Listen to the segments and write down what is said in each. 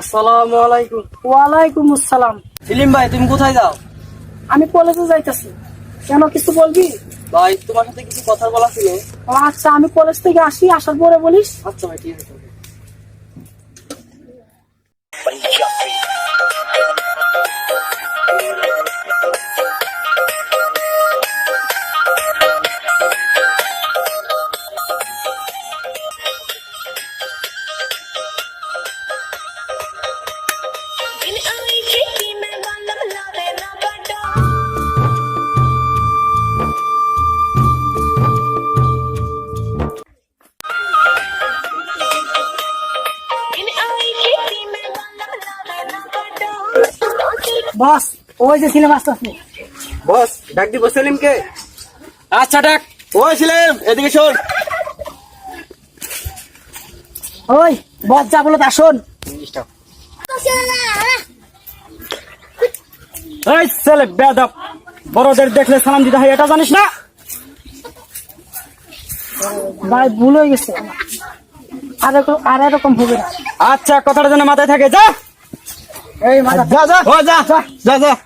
আসসালামু আলাইকুম। ওয়ালাইকুম আসসালাম। সেলিম ভাই তুমি কোথায় যাও? আমি কলেজে যাইতেছি। কেন কিছু বলবি? ভাই তোমার সাথে কিছু কথা বলা ছিল। আচ্ছা আমি কলেজ থেকে আসি আসার পরে বলিস। আচ্ছা ভাই ঠিক আছে। বস ওই যে সিনেমা আসতেছে বস ডাক দিব সেলিমকে। আচ্ছা ডাক। ওই সেলিম এদিকে শোন। ওই বস যা বলো তা শোন। এই ছেলে বেদব বড়দের দেখলে সালাম দিতে হয় এটা জানিস না? ভাই ভুল হয়ে গেছে। আর এরকম- আর এরকম হবে না। আচ্ছা কথাটা যেন মাথায় থাকে যা। এই মাথা যা যা। ও যা যা যা।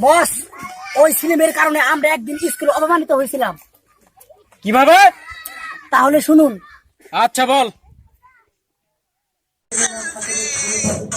বস ওই সিনেমের কারণে আমরা একদিন স্কুলে অপমানিত হয়েছিলাম। কীভাবে? তাহলে শুনুন। আচ্ছা বল। Thank you.